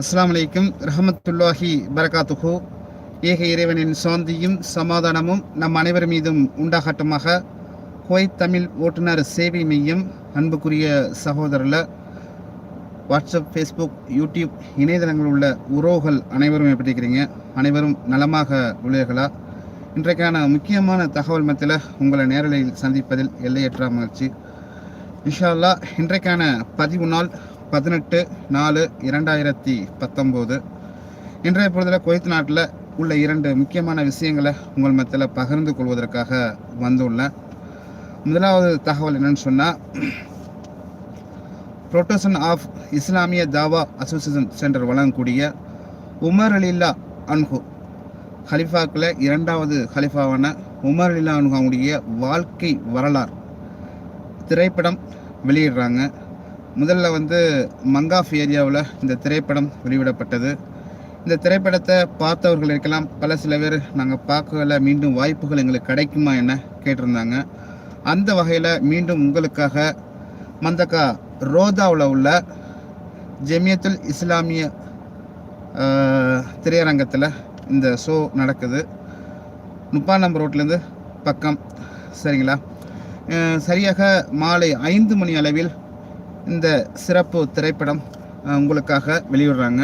அஸ்லாம் அலைக்கும் ரஹமத்துல்லாஹி பரகாத்துஹு. ஏக இறைவனின் சாந்தியும் சமாதானமும் நம் அனைவர் மீதும் உண்டாகட்டமாக. குவைத் தமிழ் ஓட்டுநர் சேவை மையம் அன்புக்குரிய சகோதரில் வாட்ஸ்அப் ஃபேஸ்புக் யூடியூப் இணையதளங்களில் உள்ள உறவுகள் அனைவரும் எப்படி இருக்கிறீங்க அனைவரும் நலமாக உள்ளீர்களா? இன்றைக்கான முக்கியமான தகவல் மத்தியில் உங்களை நேரலையில் சந்திப்பதில் எல்லையற்ற மகிழ்ச்சி. இன்ஷால்லா அல்லாஹ் இன்றைக்கான பதிவு நாள் பதினெட்டு நாலு இரண்டாயிரத்தி பத்தொம்போது. இன்றைய பொழுதில் குவைத் நாட்டில் உள்ள இரண்டு முக்கியமான விஷயங்களை உங்கள் மத்தியில் பகிர்ந்து கொள்வதற்காக வந்துள்ளேன். முதலாவது தகவல் என்னன்னு சொன்னால் புரொட்டோசன் ஆஃப் இஸ்லாமிய தாவா அசோசியேஷன் சென்டர் வழங்கக்கூடிய உமர் அலில்லா அன்ஹு ஹலிஃபாக்கில் இரண்டாவது ஹலிஃபாவான உமர் அலில்லா அன்ஹுடைய வாழ்க்கை வரலாறு திரைப்படம் வெளியிடுறாங்க. முதல்ல வந்து மங்காஃப் ஏரியாவில் இந்த திரைப்படம் வெளியிடப்பட்டது. இந்த திரைப்படத்தை பார்த்தவர்கள் இருக்கலாம். பல சில பேர் நாங்கள் பார்க்கல மீண்டும் வாய்ப்புகள் எங்களுக்கு கிடைக்குமா என கேட்டிருந்தாங்க. அந்த வகையில் மீண்டும் உங்களுக்காக மந்தக்கா ரோதாவில் உள்ள ஜெமியத்துல் இஸ்லாமிய திரையரங்கத்தில் இந்த ஷோ நடக்குது. முப்பாம் நம்பர் ரோட்லேருந்து பக்கம். சரிங்களா? சரியாக மாலை ஐந்து மணி அளவில் இந்த சிறப்பு திரைப்படம் உங்களுக்காக வெளியிடுறாங்க.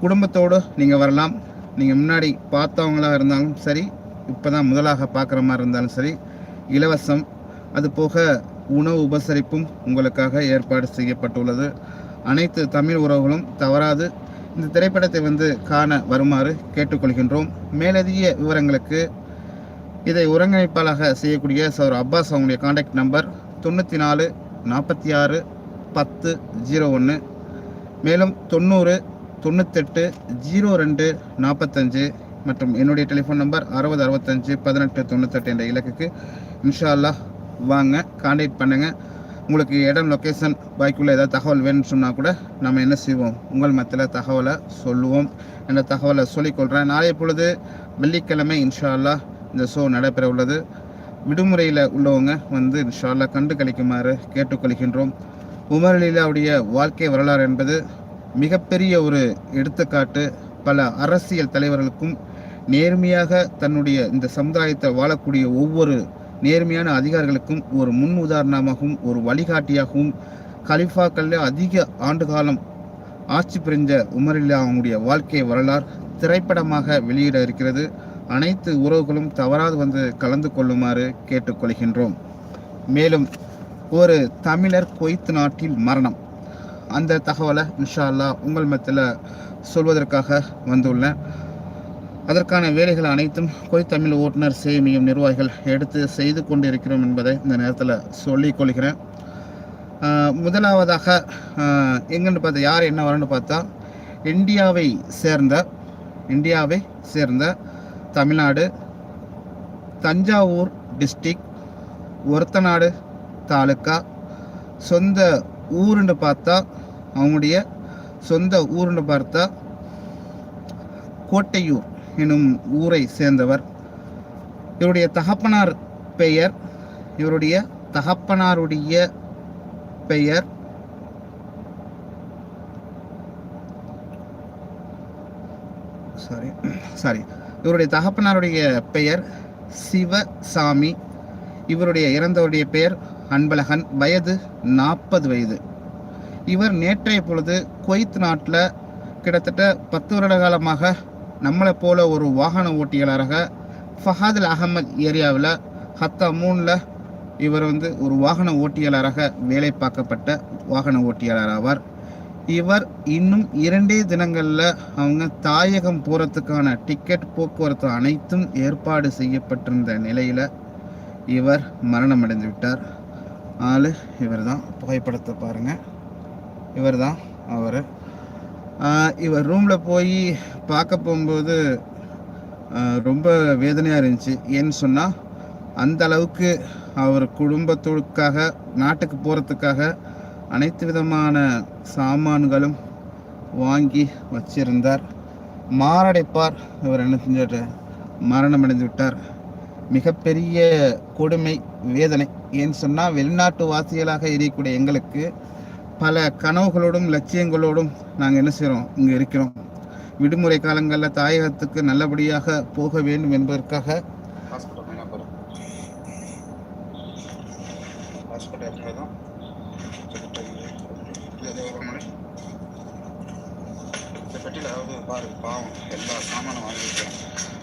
குடும்பத்தோடு நீங்கள் வரலாம். நீங்கள் முன்னாடி பார்த்தவங்களாக இருந்தாலும் சரி இப்போ தான் முதலாக பார்க்குற மாதிரி இருந்தாலும் சரி இலவசம். அது போக உணவு உபசரிப்பும் உங்களுக்காக ஏற்பாடு செய்யப்பட்டுள்ளது. அனைத்து தமிழ் உறவுகளும் தவறாது. இந்த திரைப்படத்தை வந்து காண வருமாறு கேட்டுக்கொள்கின்றோம். மேலதிக விவரங்களுக்கு இதை ஒருங்கிணைப்பாளராக செய்யக்கூடிய சௌர் அப்பாஸ் அவங்களுடைய காண்டாக்ட் நம்பர் தொண்ணூற்றி நாலு நாற்பத்தி ஆறு பத்து ஜீரோ ஒன்று மேலும் தொண்ணூறு தொண்ணூத்தெட்டு ஜீரோ ரெண்டு நாற்பத்தஞ்சு மற்றும் என்னுடைய டெலிஃபோன் நம்பர் அறுபது அறுபத்தஞ்சு பதினெட்டு தொண்ணூத்தெட்டு என்ற இலக்குக்கு இன்ஷா அல்லாஹ் வாங்க காண்டாக்ட் பண்ணுங்கள் உங்களுக்கு இடம் லொக்கேஷன் பாய்க்குள்ள ஏதாவது தகவல் வேணும்னு சொன்னால் கூட நம்ம என்ன செய்வோம்? உங்கள் மத்தியில் தகவலை சொல்லுவோம். என்ற தகவலை சொல்லிக்கொள்கிறேன் நாளைய பொழுது வெள்ளிக்கிழமை இன்ஷா அல்லாஹ் இந்த ஷோ நடைபெற உள்ளது. விடுமுறையில் உள்ளவங்க வந்து இன்ஷால்லா கண்டு கழிக்குமாறு கேட்டுக்கொள்கின்றோம். உமர் லீலாவுடைய வாழ்க்கை வரலாறு என்பது மிகப்பெரிய ஒரு எடுத்துக்காட்டு. பல அரசியல் தலைவர்களுக்கும் நேர்மையாக தன்னுடைய இந்த சமுதாயத்தை வாழக்கூடிய ஒவ்வொரு நேர்மையான அதிகாரிகளுக்கும் ஒரு முன் உதாரணமாகவும் ஒரு வழிகாட்டியாகவும் கலிஃபாக்களில் அதிக ஆண்டு காலம் ஆட்சி புரிந்த உமரில்லா அவங்களுடைய வாழ்க்கை வரலாறு திரைப்படமாக வெளியிட இருக்கிறது. அனைத்து உறவுகளும் தவறாது வந்து கலந்து கொள்ளுமாறு கேட்டுக்கொள்கின்றோம். மேலும் ஒரு தமிழர் கொய்த்து நாட்டில் மரணம். அந்த தகவலை இன்ஷா அல்லா உங்கள் மத்தியில் சொல்வதற்காக வந்துள்ளேன். அதற்கான வேலைகள் அனைத்தும் கொய் தமிழ் ஓட்டுநர் சேமியும் நிர்வாகிகள் எடுத்து செய்து கொண்டு இருக்கிறோம் என்பதை இந்த நேரத்தில் சொல்லிக்கொள்கிறேன் முதலாவதாக எங்கன்னு பார்த்தா யார் என்ன வரணும்னு பார்த்தா இந்தியாவை சேர்ந்த இந்தியாவை சேர்ந்த தமிழ்நாடு தஞ்சாவூர் டிஸ்ட்ரிக் ஒருத்தநாடு தாலுக்கா சொந்த ஊருன்னு பார்த்தா அவங்களுடைய சொந்த ஊருன்னு பார்த்தா கோட்டையூர் எனும் ஊரை சேர்ந்தவர். இவருடைய தகப்பனார் பெயர் இவருடைய தகப்பனாருடைய பெயர் சாரி சாரி இவருடைய தகப்பனாருடைய பெயர் சிவசாமி. இவருடைய இறந்தவருடைய பெயர் அன்பழகன். வயது நாற்பது வயது. இவர் நேற்றைய பொழுது குவைத் நாட்டில் கிட்டத்தட்ட பத்து வருட காலமாக நம்மளை போல ஒரு வாகன ஓட்டியாளராக ஃபஹாதுல் அகமது ஏரியாவில் ஹத்தா மூணில் இவர் வந்து ஒரு வாகன ஓட்டியாளராக வேலை பார்க்கப்பட்ட வாகன ஓட்டியாளர் ஆவார். இவர் இன்னும் இரண்டே தினங்களில் அவங்க தாயகம் போகிறதுக்கான டிக்கெட் போக்குவரத்து அனைத்தும் ஏற்பாடு செய்யப்பட்டிருந்த நிலையில் இவர் மரணமடைந்து விட்டார். ஆளு இவர் தான் புகைப்படத்தை பாருங்கள் இவர் தான் அவர் இவர் ரூமில் போய் பார்க்க போகும்போது ரொம்ப வேதனையாக இருந்துச்சு. ஏன்னு சொன்னால் அந்த அளவுக்கு அவர் குடும்பத்துக்காக நாட்டுக்கு போகிறதுக்காக அனைத்து விதமான சாமான்களும் வாங்கி வச்சிருந்தார். மாரடைப்பார். இவர் என்ன செஞ்சார்? மரணம் அடைந்து விட்டார் மிகப்பெரிய கொடுமை வேதனை. ஏன்னு சொன்னால் வெளிநாட்டு வாசிகளாக இருக்கக்கூடிய எங்களுக்கு பல கனவுகளோடும் லட்சியங்களோடும் நாங்கள் என்ன செய்கிறோம் இங்கே இருக்கிறோம். விடுமுறை காலங்களில் தாயகத்துக்கு நல்லபடியாக போக வேண்டும் என்பதற்காக பாரு பாவம் எல்லா சாமானும் வாங்கியிருக்கேன்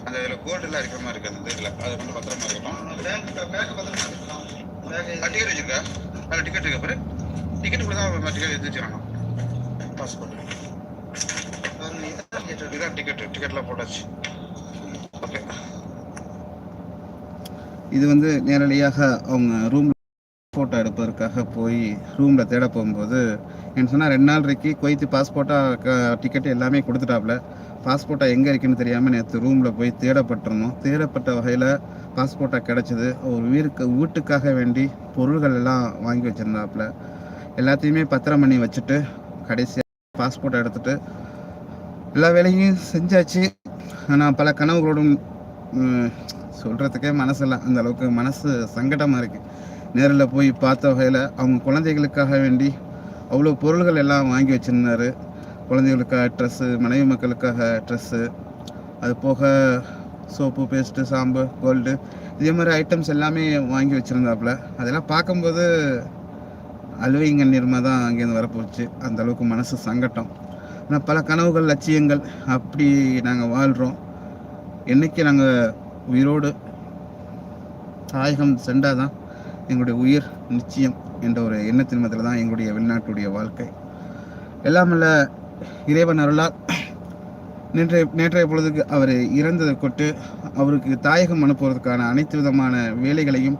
அந்த இதில் கோல்டெல்லாம் இருக்கிற மாதிரி இருக்கு அந்த இதில். அது கொஞ்சம் பத்திரமா இருக்கட்டும். டிக்கெட் வச்சிருக்கா? அதில் டிக்கெட் இருக்க பாரு? டிக்கெட் கூட தான் டிக்கெட் எடுத்து பாஸ்போர்ட் இதான் டிக்கெட் டிக்கெட்லாம் போட்டாச்சு. ஓகே இது வந்து நேரடியாக அவங்க ரூம் ஃபோட்டோ எடுப்பதற்காக போய் ரூமில் தேட போகும்போது என்ன சொன்னால் ரெண்டு நாள் இருக்கு குவைத்து பாஸ்போர்ட்டாக டிக்கெட் எல்லாமே கொடுத்துட்டாப்புல பாஸ்போர்ட்டை எங்கே இருக்குன்னு தெரியாமல் நேற்று ரூமில் போய் தேடப்பட்டிருந்தோம். தேடப்பட்ட வகையில் பாஸ்போர்ட்டை கிடச்சிது. ஒரு வீருக்கு வீட்டுக்காக வேண்டி பொருள்கள் எல்லாம் வாங்கி வச்சுருந்தாப்புல. எல்லாத்தையுமே பத்திரம் பண்ணி வச்சுட்டு கடைசியாக பாஸ்போர்ட்டை எடுத்துட்டு எல்லா வேலையும் செஞ்சாச்சு. ஆனால் பல கனவுகளோடும் சொல்கிறதுக்கே மனசெல்லாம் அந்த அளவுக்கு மனசு சங்கடமாக இருக்குது நேரில் போய் பார்த்த வகையில் அவங்க குழந்தைகளுக்காக வேண்டி அவ்வளோ பொருள்கள் எல்லாம் வாங்கி வச்சுருந்தாரு. குழந்தைகளுக்காக ட்ரெஸ்ஸு மனைவி மக்களுக்காக ட்ரெஸ்ஸு அது போக சோப்பு பேஸ்ட்டு சாம்பு கோல்டு இதே மாதிரி ஐட்டம்ஸ் எல்லாமே வாங்கி வச்சுருந்தாப்புல. அதெல்லாம் பார்க்கும்போது அழுவைங்க நிர்மா தான் அங்கேருந்து வரப்போச்சு. அந்த அளவுக்கு மனசு சங்கட்டம் ஆனால் பல கனவுகள் லட்சியங்கள் அப்படி நாங்கள் வாழ்கிறோம் என்றைக்கு நாங்கள் உயிரோடு தாயகம் சென்றாதான் எங்களுடைய உயிர் நிச்சயம் என்ற ஒரு எண்ணத்தின் மதத்தில் தான் எங்களுடைய வெளிநாட்டுடைய வாழ்க்கை. எல்லாமல்ல இறைவன் அருளால் நேற்றைய நேற்றைய பொழுதுக்கு அவர் இறந்ததை கொட்டு அவருக்கு தாயகம் அனுப்புவதற்கான அனைத்து விதமான வேலைகளையும்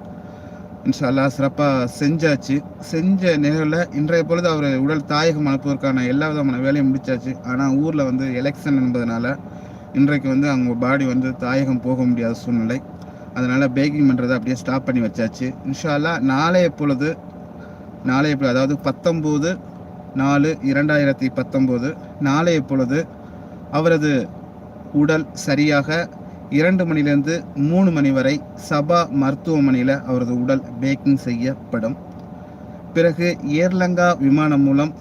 இன்ஷால்லா சிறப்பாக செஞ்சாச்சு. செஞ்ச நிகழ்வில் இன்றைய பொழுது அவர் உடல் தாயகம் அனுப்புவதற்கான எல்லா விதமான வேலையும் முடிச்சாச்சு. ஆனால் ஊரில் வந்து எலெக்ஷன் என்பதனால இன்றைக்கு வந்து அவங்க பாடி வந்து தாயகம் போக முடியாத சூழ்நிலை. அதனால் பேக்கிங் பண்ணுறதை அப்படியே ஸ்டாப் பண்ணி வச்சாச்சு. இன்ஷால்லா நாளைய பொழுது நாளைய பொழுது அதாவது பத்தொம்போது நாலு இரண்டாயிரத்தி பத்தொம்போது. நாளைய பொழுது அவரது உடல் சரியாக இரண்டு மணிலேருந்து மூணு மணி வரை சபா மருத்துவமனையில் அவரது உடல் பேக்கிங் செய்யப்படும். பிறகு ஏர்லங்கா விமானம் மூலம்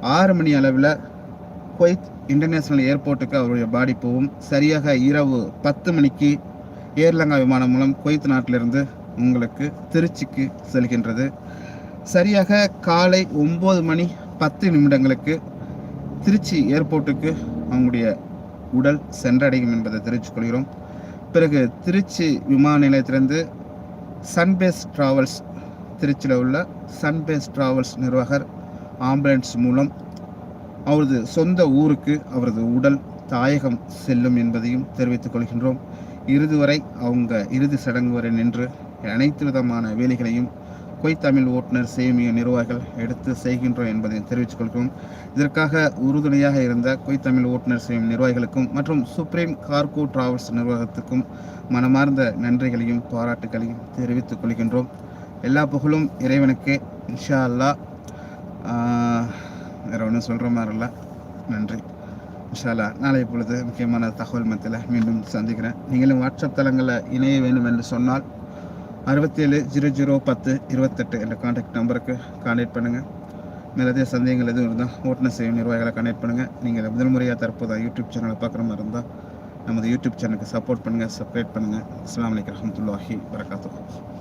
ஆறு மணி அளவில் குவைத் இன்டர்நேஷ்னல் ஏர்போர்ட்டுக்கு அவருடைய பாடி போகும். சரியாக இரவு பத்து மணிக்கு ஏர்லங்கா விமானம் மூலம் குவைத் நாட்டிலிருந்து உங்களுக்கு திருச்சிக்கு செல்கின்றது. சரியாக காலை ஒம்பது மணி பத்து நிமிடங்களுக்கு திருச்சி ஏர்போர்ட்டுக்கு அவங்களுடைய உடல் சென்றடையும் என்பதை தெரிவித்துக் கொள்கிறோம். பிறகு திருச்சி விமான நிலையத்திலிருந்து சன்பேஸ் டிராவல்ஸ் திருச்சியில் உள்ள சன்பேஸ் டிராவல்ஸ் நிர்வாகர் ஆம்புலன்ஸ் மூலம் அவரது சொந்த ஊருக்கு அவரது உடல் தாயகம் செல்லும் என்பதையும் தெரிவித்துக் கொள்கின்றோம். இறுதி வரை அவங்க இறுதி சடங்கு வரை நின்று அனைத்து விதமான வேலைகளையும் கொய் தமிழ் ஓட்டுநர் சேமிய நிர்வாகிகள் எடுத்து செய்கின்றோம் என்பதை தெரிவித்துக் கொள்கிறோம். இதற்காக உறுதுணையாக இருந்த கொய் தமிழ் ஓட்டுநர் சேமிய நிர்வாகிகளுக்கும் மற்றும் சுப்ரீம் கார்கோ டிராவல்ஸ் நிர்வாகத்துக்கும் மனமார்ந்த நன்றிகளையும் பாராட்டுகளையும் தெரிவித்துக் கொள்கின்றோம். எல்லா புகழும் இறைவனுக்கு. இன்ஷா அல்லா வேற ஒன்றும் சொல்கிற மாதிரி இல்லை. நன்றி. இன்ஷாலா நாளை இப்பொழுது முக்கியமான தகவல் மத்தியில் மீண்டும் சந்திக்கிறேன். நீங்களும் வாட்ஸ்அப் தளங்களில் இணைய வேண்டும் என்று சொன்னால் அறுபத்தேழு ஜீரோ ஜீரோ பத்து இருபத்தெட்டு என்ற காண்டாக்ட் நம்பருக்கு கான்டாக்ட் பண்ணுங்கள் மேலதே சந்தேகங்கள் எதுவும் இருந்தால் ஓட்டுநர் சேவை நிர்வாகிகளை கனெக்ட் பண்ணுங்கள் நீங்கள் முதல் முறையாக தற்போது யூடியூப் சேனலை பார்க்குற மாதிரி இருந்தால் நமது யூடியூப் சேனலுக்கு சப்போர்ட் பண்ணுங்கள் சப்ஸ்கிரைப் பண்ணுங்கள் அஸ்லாம் வலைக்கம் வரமத்துல்லாஹி வரகாத்து